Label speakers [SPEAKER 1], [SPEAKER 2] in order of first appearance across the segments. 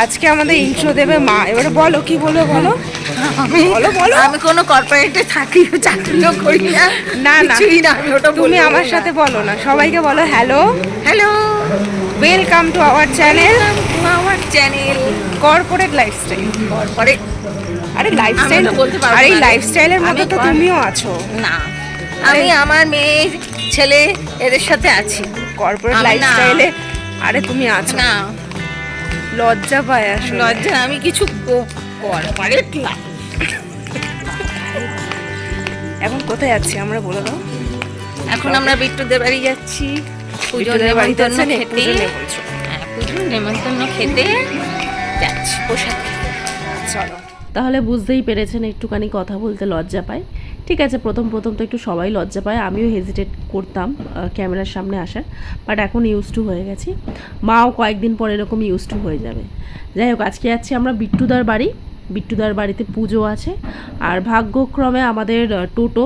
[SPEAKER 1] আজকে আমাদের ইন্ট্রো দেবে মা। এবারে বলো কি বলবে বলো?
[SPEAKER 2] আমি
[SPEAKER 1] বলো, বলো।
[SPEAKER 2] আমি কোনো কর্পোরেটে থাকি চাকরিও করি না।
[SPEAKER 1] না না।
[SPEAKER 2] আমি ওটা
[SPEAKER 1] তুমি আমার সাথে বলো না। সবাইকে বলো hello
[SPEAKER 2] hello
[SPEAKER 1] welcome to our channel
[SPEAKER 2] আমার চ্যানেল
[SPEAKER 1] কর্পোরেট লাইফস্টাইল
[SPEAKER 2] কর্পোরেট
[SPEAKER 1] আরে লাইফস্টাইল আর এই লাইফস্টাইলের মধ্যে তো তুমিও আছো।
[SPEAKER 2] না। আমি আমার মেয়ে ছেলে এদের সাথে আছি।
[SPEAKER 1] কর্পোরেট লাইফস্টাইলে আরে তুমি আছো।
[SPEAKER 2] না।
[SPEAKER 1] লজ্জা পায় আসলে।
[SPEAKER 2] লজ্জা আমি কিছু কর্পোরেট
[SPEAKER 1] এখন কোথায় যাচ্ছি আমরা বলে দাও?
[SPEAKER 2] এখন আমরা বিট্টুদের বাড়ি যাচ্ছি। পুজোর নেমন্তন্ন খেতে। হ্যাঁ পুজোর নেমন্তন্ন খেতে যাচ্ছি পোশাক
[SPEAKER 1] চলো।
[SPEAKER 3] তাহলে বুঝতেই পেরেছেন একটুখানি কথা বলতে লজ্জা পায়। ঠিক আছে, প্রথম প্রথম তো একটু সবাই লজ্জা পায়, আমিও হেজিটেট করতাম ক্যামেরার সামনে আসার বাট এখন ইউজ টু হয়ে গেছি। মাও কয়েকদিন পর এরকম ইউজ টু হয়ে যাবে। যাই হোক, আজকে যাচ্ছি আমরা বিট্টুদার বাড়ি, বিট্টুদার বাড়িতে পুজো আছে, আর ভাগ্যক্রমে আমাদের টোটো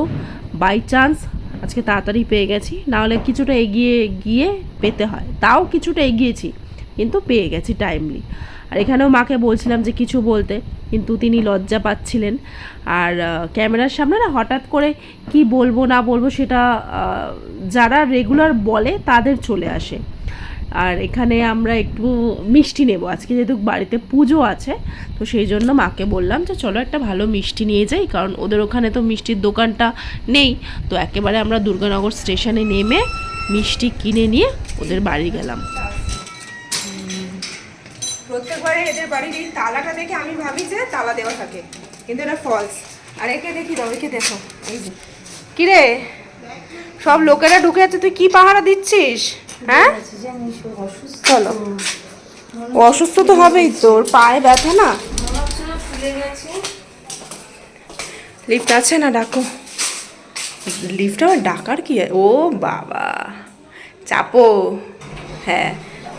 [SPEAKER 3] বাই চান্স আজকে তাড়াতাড়ি পেয়ে গেছি, নাহলে কিছুটা এগিয়ে গিয়ে পেতে হয়। তাও কিছুটা এগিয়েছি, কিন্তু পেয়ে গেছি টাইমলি আর এখানেও মাকে বলছিলাম যে কিছু বলতে, কিন্তু তিনি লজ্জা পাচ্ছিলেন। আর ক্যামেরার সামনে না হঠাৎ করে কি বলব না বলব সেটা যারা রেগুলার বলে তাদের চলে আসে। আর এখানে আমরা একটু মিষ্টি নেব। আজকে যেহেতু বাড়িতে পুজো আছে, তো সেই জন্য মাকে বললাম যে চলো একটা ভালো মিষ্টি নিয়ে যাই, কারণ ওদের ওখানে তো মিষ্টির দোকানটা নেই। তো একেবারে আমরা দুর্গানগর স্টেশনে নেমে মিষ্টি কিনে নিয়ে ওদের বাড়ি গেলাম।
[SPEAKER 1] প্রত্যেকবারে এদের বাড়ির এই তালাটা দেখে আমি ভাবি যে তালা দেওয়া থাকে। কিন্তু এটা ফলস আর একে দেখি দাও, একে দেখো। এই যে। কিরে? সব লোকেরা ঢুকে যাচ্ছে, তুই কি পাহারা দিচ্ছিস? হ্যাঁ? চলো। অসুস্থ তো হবেই তোর পায়ে ব্যথা না? লিফট আছে না, ডাকো। লিফট আবার ডাকার কি? ও বাবা। চাপো। হ্যাঁ।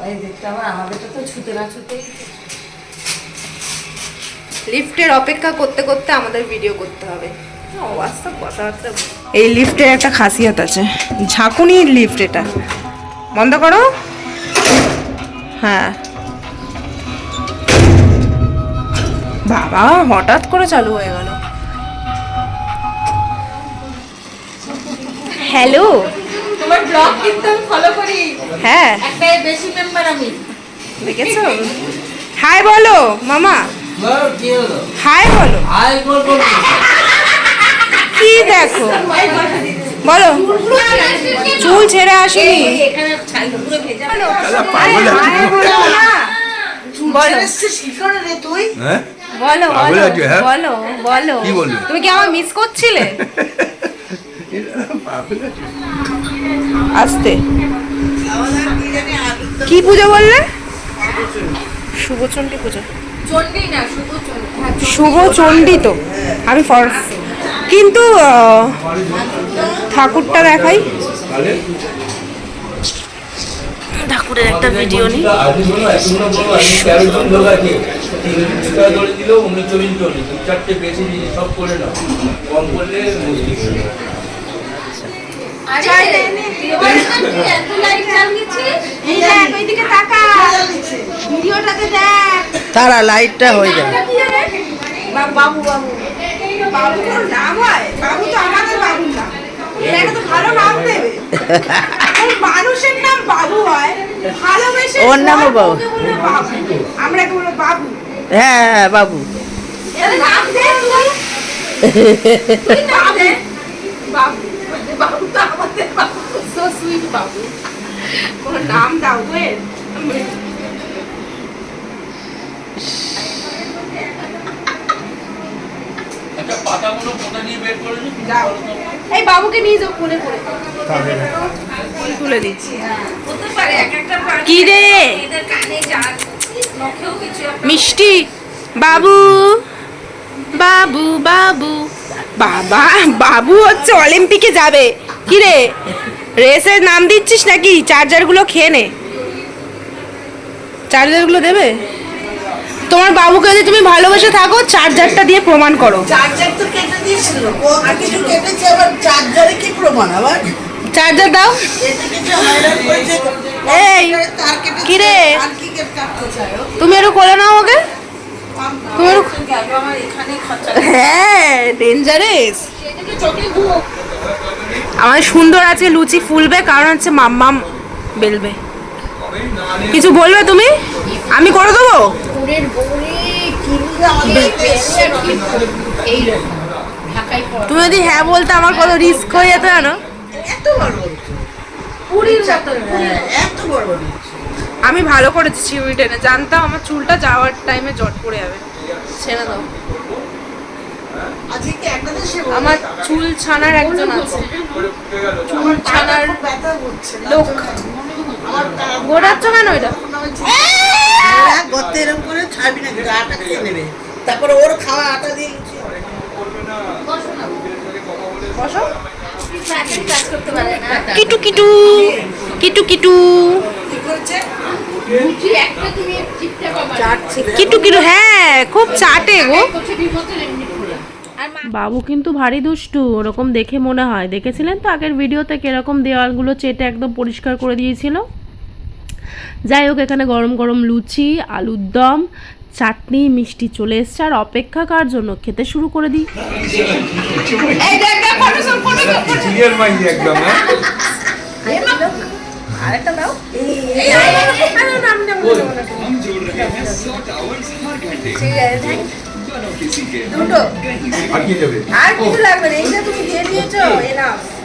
[SPEAKER 2] আমাদেরটা তো ছুতে না ছুতেই
[SPEAKER 1] লিফটের অপেক্ষা করতে করতে আমাদের ভিডিও করতে হবে। এই লিফটের একটা খাসিয়ত আছে। ঝাঁকুনি লিফট এটা। বন্ধ করো। হ্যাঁ। বাবা হঠাৎ করে চালু হয়ে গেল। হ্যালো?
[SPEAKER 2] তোমার ব্লগ কিন্তু আমি ফলো করি।
[SPEAKER 1] হ্যাঁ।
[SPEAKER 2] একটা বেশি মেম্বার আমি।
[SPEAKER 1] দেখেছ? হাই বলো মামা। হাই বলো। কি দেখো? বলো। চুল ছেড়ে আসেনি।
[SPEAKER 2] এখানে ছাই পুরো ভেজা।
[SPEAKER 1] আরে হাই বলো বলো বলো। বলো
[SPEAKER 4] হ্যাঁ? বলবে?
[SPEAKER 1] তুমি কি আমার মিস করছিলে? আসতে। কি পুজো বললে? শুভচণ্ডী পুজো। শুভ চণ্ডী তো আমি ফর কিন্তু ঠাকুরটা দেখাই।
[SPEAKER 3] ঠাকুরের একটা ভিডিও নিই
[SPEAKER 4] সব করে নাও কম করলে
[SPEAKER 5] তারা লাইটটা হয়ে যায়
[SPEAKER 1] বাবু বাবু বাবু বাবু কোনো নাম হয় বাবু তো আমাদের বাবু না একটা তো ভালো নাম দেবে মানুষের নাম বাবু হয় ভালোবেসে
[SPEAKER 5] ওর নামও বাবু।
[SPEAKER 1] আমরা একে বলব বাবু
[SPEAKER 5] হ্যাঁ হ্যাঁ বাবু।
[SPEAKER 1] এর নাম দে। তুই তুই নাম দে। বাবু। বাবু তো আমাদের বাবু। সো সুইট বাবু। কোনো নাম দাও এর। এই বাবুকে নিয়ে যাও কোলে করে। তুলে দিচ্ছি কি রে?
[SPEAKER 2] একটা
[SPEAKER 1] মিষ্টি। বাবু। বাবু বাবু। বাবা বাবু হচ্ছে অলিম্পিকে যাবে। কি রে রেসের নাম দিচ্ছিস নাকি? চার্জারগুলো খেয়ে নে। চার্জারগুলো দেবে? তোমার বাবুকে যদি তুমি ভালোবেসে থাকো চার্জারটা দিয়ে প্রমাণ করো।
[SPEAKER 5] চার্জার তো কেটে দিয়েছিল। কিছু কেটেছে আবার চার্জারে কি প্রমাণ আবার?
[SPEAKER 1] চার্জার দাও। এই
[SPEAKER 5] তার কেটে
[SPEAKER 1] কি রে?
[SPEAKER 5] আর কি কেটে কাটতে চায় ও?
[SPEAKER 1] তুমি একটু কোলে নাও ওকে। হ্যাঁ ডেঞ্জারেস আমার সুন্দর আছে লুচি ফুলবে কারণ হচ্ছে মাম্মাম বেলবে। কিছু বলবে তুমি? আমি করে দেবো? তুমি যদি হ্যাঁ বলতে আমার কত রিস্ক হয়ে যেত জানো?
[SPEAKER 5] হ্যাঁ, এত বড় বড়
[SPEAKER 1] আমি ভালো করেছি চিউড়ি টেনে জানতাম আমার চুলটা যাওয়ার টাইমে জট পড়ে যাবে। ছেড়ে দাও। আমার চুল ছানার একজন আছে। চুল ছানার লোক। গোড়াচ্ছ কেন এটা?
[SPEAKER 5] গর্তে এরকম করে ছাড়বি না কিন্তু আটা খেয়ে নেবে। তারপরে ওর খাওয়া আটা দিয়ে লুচি হবে।
[SPEAKER 1] বসো।
[SPEAKER 2] কাজ করতে পারে না
[SPEAKER 1] কিটু কিটু কিটু কিটু।
[SPEAKER 5] কি করছে?
[SPEAKER 1] কিটু কিটু হ্যাঁ খুব চাটে গো।
[SPEAKER 2] মা
[SPEAKER 3] বাবু কিন্তু ভারী দুষ্টু ওরকম দেখে মনে হয়। দেখেছিলেন তো আগের ভিডিওতে কীরকম দেওয়ালগুলো চেটে একদম পরিষ্কার করে দিয়েছিল? যাই হোক এখানে গরম গরম লুচি আলুর দম চাটনি মিষ্টি চলে এসছে। আর অপেক্ষা কার জন্য? খেতে শুরু করে দিই।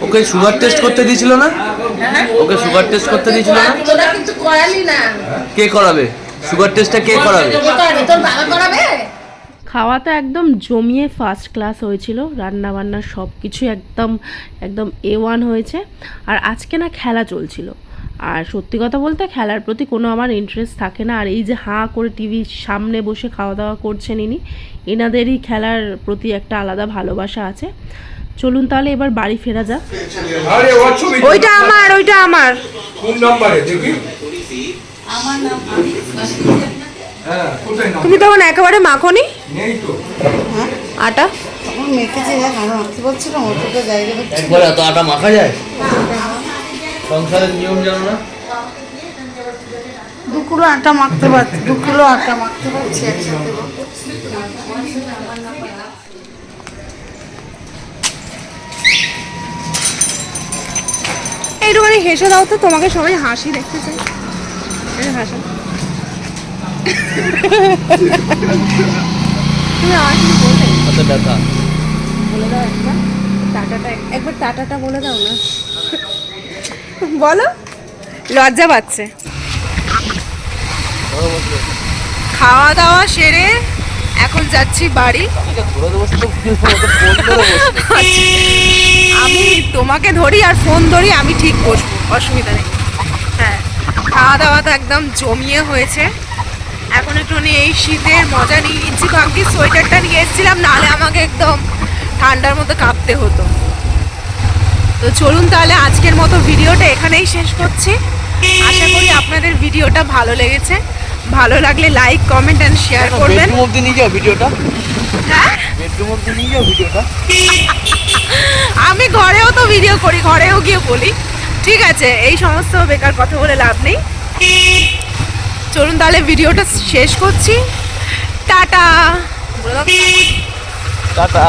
[SPEAKER 6] ওকে। সুগার টেস্ট করতে দিয়েছিল না? ওকে সুগার টেস্ট করতে দিয়েছিল না?
[SPEAKER 2] কিন্তু করালি না।
[SPEAKER 6] কে করাবে? সুগার টেস্টটা কে করাবে?
[SPEAKER 2] তোর বাবা করাবে?
[SPEAKER 3] খাওয়া তো একদম জমিয়ে ফার্স্ট ক্লাস হয়েছিল। রান্না বান্না সব কিছু একদম একদম এ ওয়ান হয়েছে। আর আজকে না খেলা চলছিল। আর সত্যি কথা বলতে খেলার প্রতি কোনো আমার ইন্টারেস্ট থাকে না। আর এই যে হাঁ করে টিভির সামনে বসে খাওয়া দাওয়া করছেন ইনি এনাদেরই খেলার প্রতি একটা আলাদা ভালোবাসা আছে। চলুন তাহলে এবার বাড়ি ফেরা যাক।
[SPEAKER 1] ওইটা আমার ওইটা আমার।
[SPEAKER 4] কোন নাম্বারে? দেখি। হ্যাঁ কোথায় নাম?
[SPEAKER 1] তুমি তখন একেবারে মাখনি?
[SPEAKER 4] নেই তো।
[SPEAKER 1] আটা?
[SPEAKER 5] মেখেছে দেখ আমি মাখতে পারছি না অতটা জায়গা
[SPEAKER 6] একবার এত আটা মাখা যায়? সংসারের নিয়ম জানো না?
[SPEAKER 5] দু কিলো আটা মাখতে পারছি দু কিলো আটা মাখতে পারছি একসাথে
[SPEAKER 1] এইটুখানি হেসে দাও তো তোমাকে সবাই হাসি দেখতে চাই হাসো। তুমি কিছু বলবে।
[SPEAKER 6] ব্যথা।
[SPEAKER 1] বলে দাও একটা। টাটাটা একবার টাটাটা বলে দাও না। বলো। লজ্জা পাচ্ছে। খাওয়া দাওয়া সেরে এখন যাচ্ছি বাড়ি। আমি তোমাকে ধরি আর ফোন ধরি, আমি ঠিক বসবো, অসুবিধা নেই। হ্যাঁ খাওয়া দাওয়া তো একদম জমিয়ে হয়েছে। এখন একটু এই শীতের মজা নিয়ে নিচ্ছি ভাবছি সোয়েটারটা নিয়ে এসেছিলাম, নাহলে আমাকে একদম ঠান্ডার মতো কাঁপতে হতো। তো চলুন তাহলে আজকের মতো ভিডিওটা এখানেই শেষ করছি। আশা করি আপনাদের ভিডিওটা ভালো লেগেছে। ভালো লাগলে লাইক কমেন্ট অ্যান্ড শেয়ার করবেন।
[SPEAKER 6] বেডরুম অব্দি নিয়ে যাও ভিডিওটা।
[SPEAKER 1] হ্যাঁ?
[SPEAKER 6] বেডরুম অব্দি নিয়ে যাও ভিডিওটা।
[SPEAKER 1] আমি ঘরেও তো ভিডিও করি ঘরেও গিয়ে বলি। ঠিক আছে এই সমস্ত বেকার কথা বলে লাভ নেই। চলুন তাহলে ভিডিওটা শেষ করছি। টাটা।
[SPEAKER 6] টাটা।